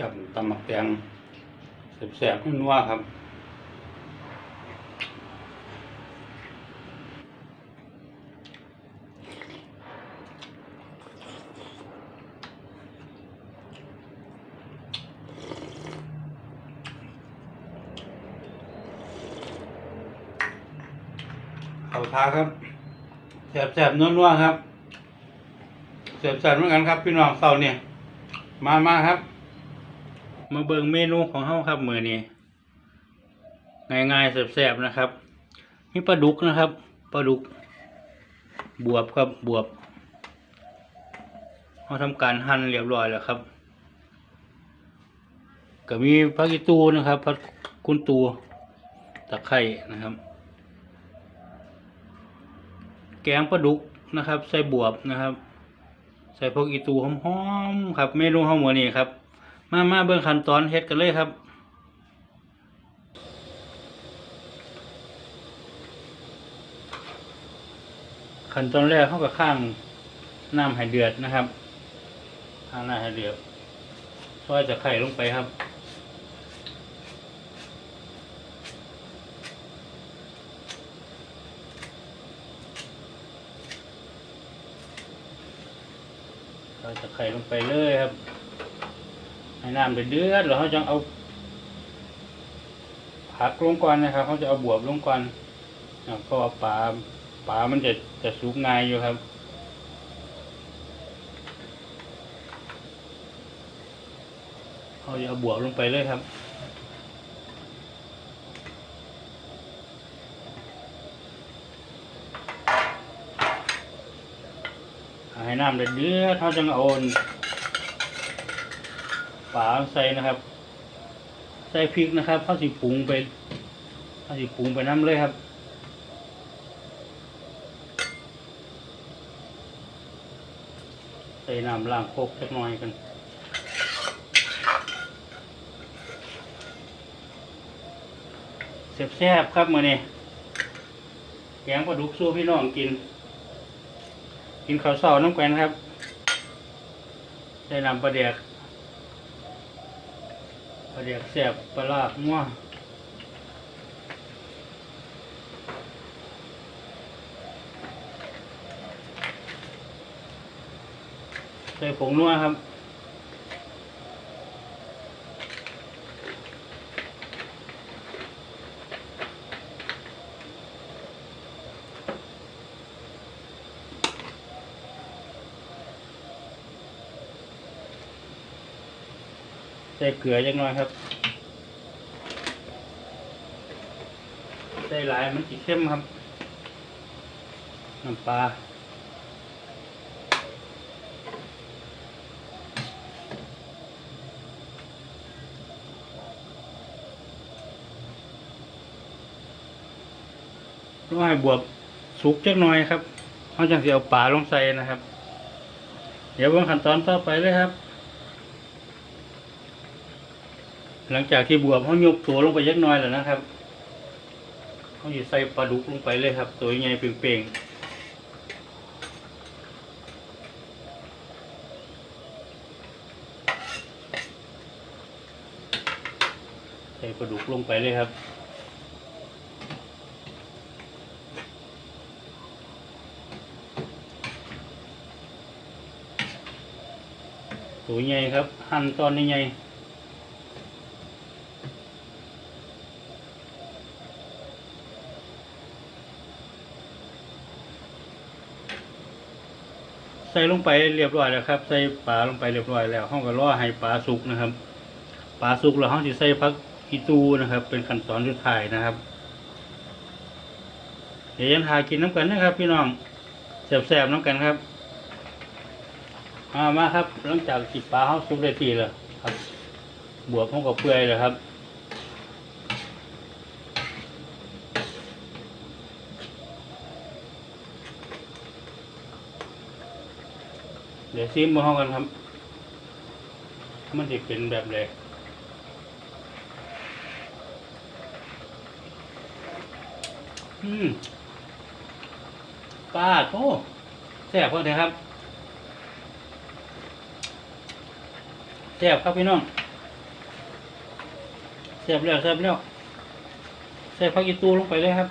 จับตำหมักแตงแสบๆนัวๆครับเขาทาครับแสบๆนัวๆครับแสบๆเหมือนกันครับ พี่น้องเสาเนี่ย มามาครับ มาเบิงเมนูของเฮาครับมือนี้ง่ายๆแซ่บๆนะครับมีปลาดุกนะครับปลาดุก บวบครับบวบเราทำการหั่นเรียบร้อยแล้วครับ ก็มีผักอีตูนะครับผักกุนตูตะไคร่นะครับ แกงปลาดุกนะครับ ใส่บวบนะครับ ใส่พวกอีตูหอมๆครับเมนูของหมูนี่ครับ มามาเบิ่งขั้นตอนเฮ็ดกันเลยครับขั้นตอนแรกเขาก็ข้างน้ำให้เดือดนะครับ ข้างน้ำให้เดือดซอยจะไข่ลงไปครับเราจะไข่ลงไปเลยครับ น้ำเดือดๆแล้วเขาจะเอาผักลงก่อนนะครับเขาจะเอาบวบลงก่อนอ่าเพราะว่าปลาปลามันจะจะสุกง่ายอยู่ครับเขาจะเอาบวบลงไปเลยครับให้น้ำเดือดเขาจะเอา ฝาใส่นะครับ ใส่พริกนะครับเขาสิปรุงไปเขาสิปรุงไปน้ำเลยครับใส่น้ำล้างโคกสักหน่อยกันแซ่บๆครับมื้อนี้แกงปลาดุกสู้พี่น้องกิน กินข้าวเสาน้ำแกวนครับใส่น้ำปลาเดียก เดียกแสบปลาลาบงัวใส่ผงนัวครับ ใส่เกลือจังน้อยครับใส่หลายมันสีเข้มครับ น้ำปลาต้องให้บวบสุกจักหน่อยครับเขาจังสิเอาปลาลงใส่นะครับ เดี๋ยวเบิ่งขั้นตอนต่อไปเลยครับ หลังจากที่บวบเขายกตัวลงไปยักน้อยแล้วนะครับเขาอยู่ใส่ปลาดุกลงไปเลยครับ ตัวใหญ่เป่งๆใส่ปลาดุกลงไปเลยครับ ตัวใหญ่ครับ หั่นตอนใหญ่ ใส่ลงไปเรียบร้อยแล้วครับ ใส่ปลาลงไปเรียบร้อยแล้วห้องก็รอให้ปลาสุกนะครับปลาสุกแล้วห้องจะใส่พักอีตูนะครับ เป็นขั้นตอนสุดท้ายนะครับเดี๋ยวยังทากินน้ำกันนะครับ พี่น้องแสบๆน้ำกันครับมามาครับหลังจากจิบปลาห้องสุกได้ทีแล้วครับ บวกห้องกับเปื่อยแล้วครับ เดี๋ยวซิมมาห้องกันครับ มันจะเป็นแบบไหนอืมปลาโต้แซ่บเพื่อนครับแซ่บครับพี่น้องสียบแล้วเสียบแล้วใส่ผักอีตูลงไปเลยครับ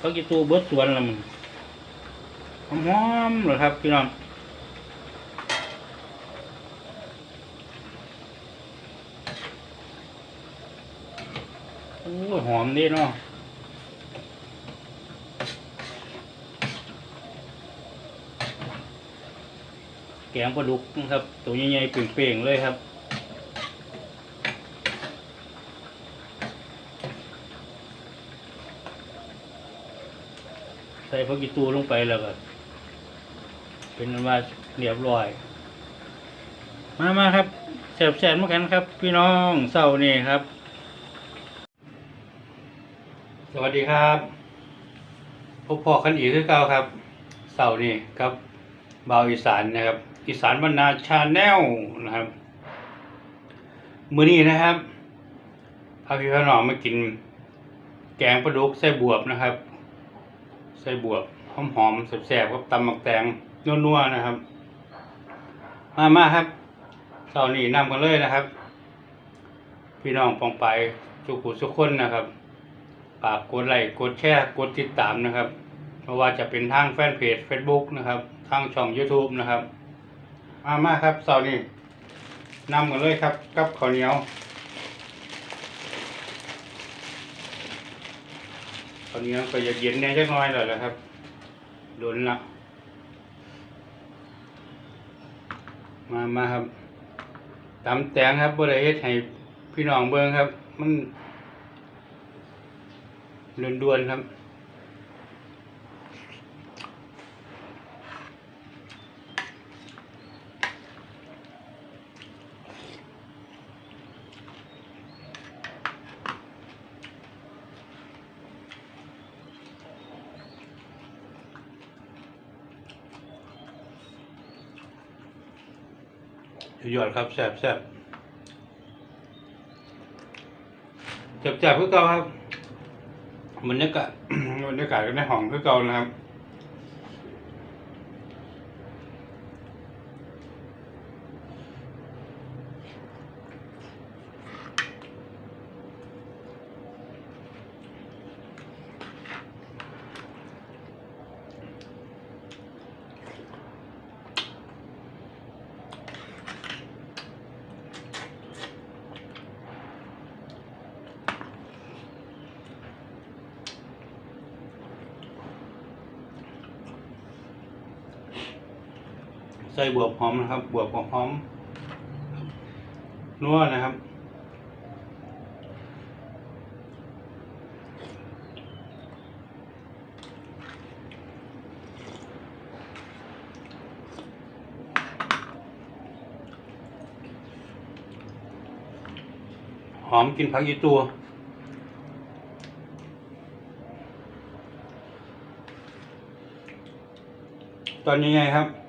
ผักอีตูเบิดสวนละมัน หอมๆเลยครับพี่น้องโอ้หอมดีเนาะแกงปลาดุกนะครับ ตัวใหญ่ๆเปล่งๆเลยครับใส่ผักกีตูลงไปแล้วก็ เป็นอันว่าเรียบร้อย มามาครับแสบแสบเหมือนกันครับ พี่น้องเศร้านี่ครับ สวัสดีครับพบพอกันอีกคือเก่าครับเศร้านี่ครับบาวอีสานนะครับ อีสานบรรณาชาแนลนะครับ มือนี้นะครับพาพี่พี่น้องมากิน แกงปลาดุกใส่บวบนะครับ ใส่บวบหอมๆแซ่บๆกับตำหมักแตง นัวๆนะครับ มามาครับเสาร์นี้นำกันเลยนะครับ พี่น้องปองไปทุกผู้ทุคนนะครับฝากกดไลค์กดแชร์กดติดตามนะครับไม่ว่าจะเป็นทางแฟนเพจ Facebook นะครับ ทางช่อง YouTube นะครับ มามาครับเสาร์นี้นำกันเลยครับ กับข้าวเหนียวข้าวเหนียวก็จะเย็นแน่จักหน้อยเลยนะครับโดนละ มามาครับตำแตงครับบริเฮ็ดให้พี่น้องเบิ้งครับ มันด่วนๆครับ ยอดครับแซ่บแซ่บแซ่บแซ่บคือเก่าครับบรรยากาศบรรยากาศในห้องเพื่อเก่านะครับ ใส่บวบหอมนะครับ บวบหอมนัวนะครับหอมกินผักยีตัว ตอนนี้ไงครับ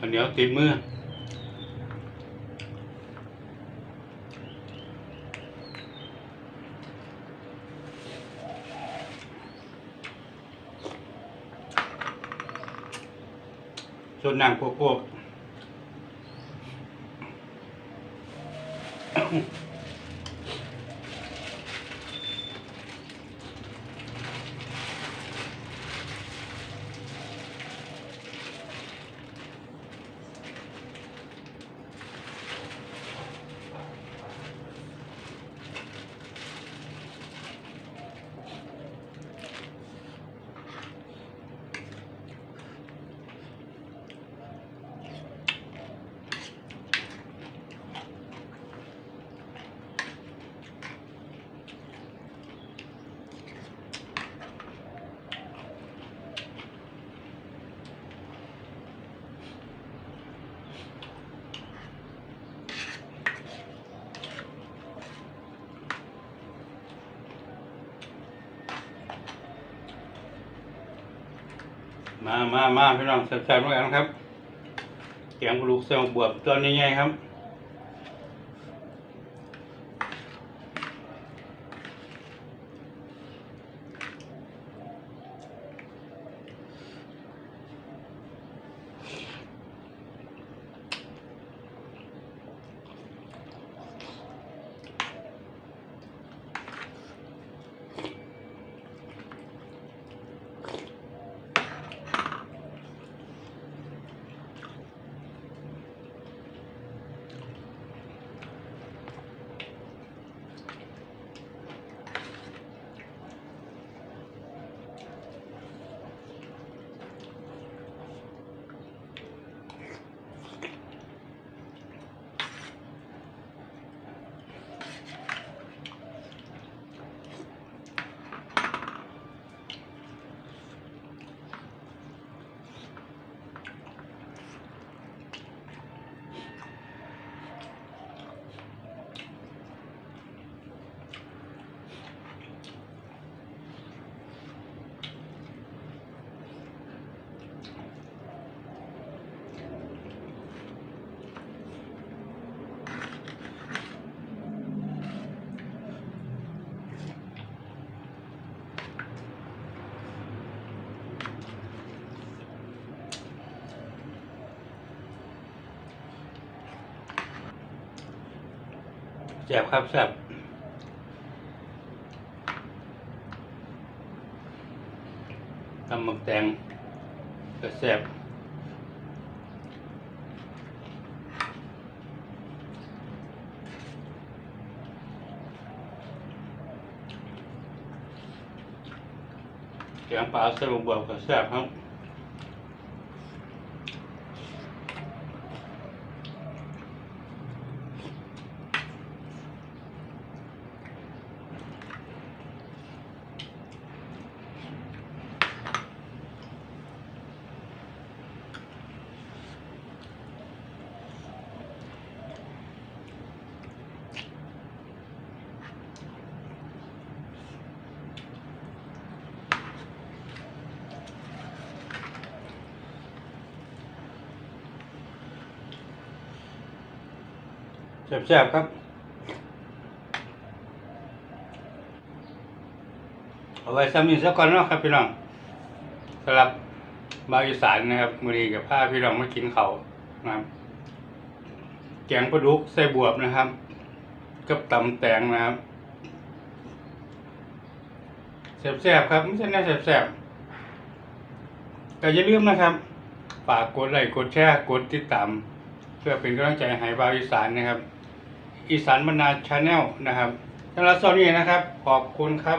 อันเดียวติดมือส่วนนางพวกพวก มามามาพี่น้องแซ่บๆด้วยกันครับแกงกระดูกเซลล์บวบตัวนี้ไงครับ แซ่บครับแซ่บตำหมึกแตงก็แซ่บแกงปลาสรุปบวบก็แซ่บครับ แซ่บๆครับเอาไว้ซ้ำอีกสักก่อนเนาะครับพี่น้องสำหรับบาวอีสานนะครับมือดีกับผ้าพี่น้องมากินเขานะครับแกงปลาดุกใส่บวบนะครับ กับตำแตงนะครับแซ่บๆครับไม่ใช่น่าแซ่บๆแต่อย่าลืมนะครับฝากกดไลค์กดแชร์กดติดตาม เพื่อเป็นกำลังใจให้บาวอีสานนะครับ อีสานบรรณาชาแนลนะครับสำหรับตอนนี้นะครับ ขอบคุณครับ